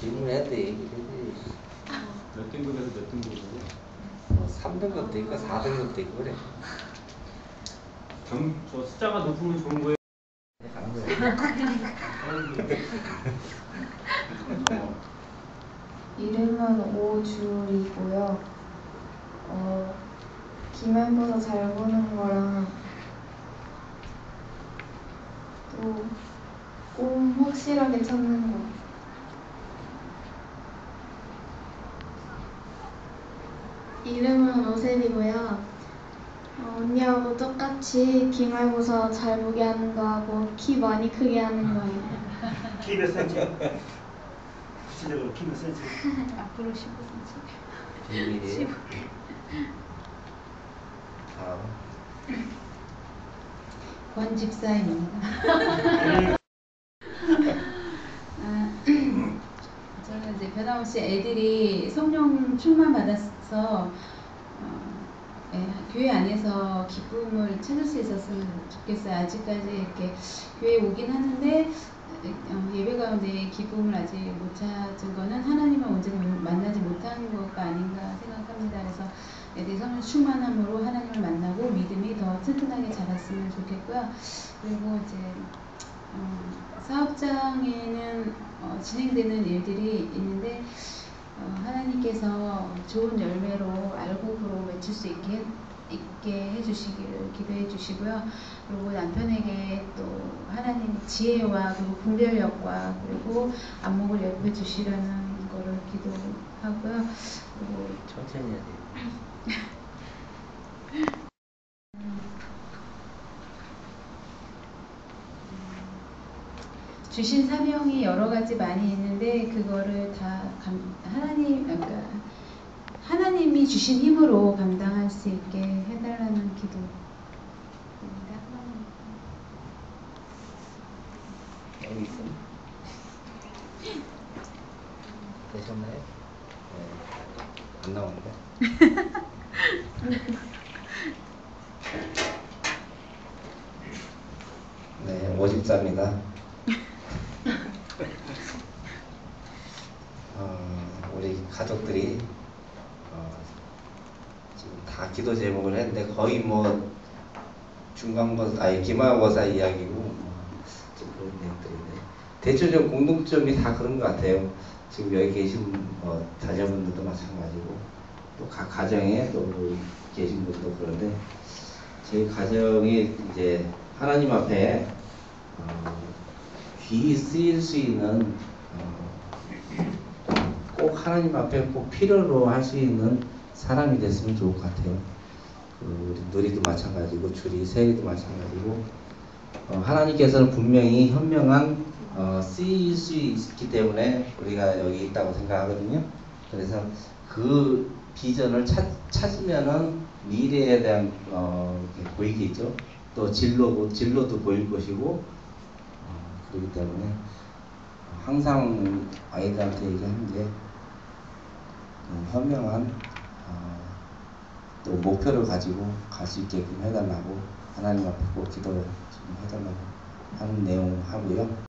질문해야 돼. 몇 등급에서 몇 등급으로? 뭐 3등급도 있고 4등급도 있고 그래. 점, 저 숫자가 높으면 좋은 거예요. 이름은 오줄이고요. 어, 기말고사 잘 보는 거랑 또꿈 확실하게 찾는 거. 이름은 오셀이고요. 어, 언니하고 똑같이 기말고사 잘 보게 하는 거 하고 키 많이 크게 하는 거예요. 키 몇 센치? 구체적으로 키 몇 센치? 앞으로 15cm. 비밀이에요. 다음. 권 집사입니다. 아, 저는 이제 변함없이 애들이 성령 충만 받아서 어, 예, 교회 안에서 기쁨을 찾을 수 있었으면 좋겠어요. 아직까지 이렇게 교회 오긴 하는데 어, 예배 가운데 기쁨을 아직 못 찾은 거는 하나님을 온전히 만나지 못한 것가 아닌가 생각합니다. 그래서 성령 충만함으로 하나님을 만나고 믿음이 더 튼튼하게 자랐으면 좋겠고요. 그리고 이제 어, 사업장에는 어, 진행되는 일들이 있는데 어, 하나님께서 좋은 열매로 알곡으로 맺힐 수 있게 있게 해주시기를 기도해 주시고요. 그리고 남편에게 또 하나님 지혜와 그리고 분별력과 그리고 안목을 주시라는 거를 기도하고요. 그리고 천천히 해야 돼. 주신 사명이 여러 가지 많이 있는데 그거를 다 감, 하나님 그러니까 하나님이 주신 힘으로 감당할 수 있게 해달라는 기도입니다. 여기 있어. 되셨나요? 네. 안 나오는데? 네, 54입니다. 어, 우리 가족들이 어, 지금 다 기도 제목을 했는데 거의 뭐 중간고사, 아니 기말고사 이야기고 뭐 좀 그런 내용들인데 대체적 공동점이 다 그런 것 같아요. 지금 여기 계신 뭐 자녀분들도 마찬가지고 또 각 가정에 또 계신 분도 그런데 저희 가정이 이제 하나님 앞에 어, 귀 쓰일 수 있는 어, 꼭 하나님 앞에 꼭 필요로 할 수 있는 사람이 됐으면 좋을 것 같아요. 그 누리도 마찬가지고 주리 세리도 마찬가지고 어, 하나님께서는 분명히 현명한 어, 쓰일 수 있기 때문에 우리가 여기 있다고 생각하거든요. 그래서 그 비전을 찾, 찾으면은 미래에 대한 어, 보이겠죠. 또 진로 진로도 보일 것이고 어, 그렇기 때문에 항상 아이들한테 얘기하는 게 어, 현명한 어, 또 목표를 가지고 갈 수 있게끔 해달라고 하나님 앞에 꼭 기도를 좀 해달라고 하는 내용 하고요.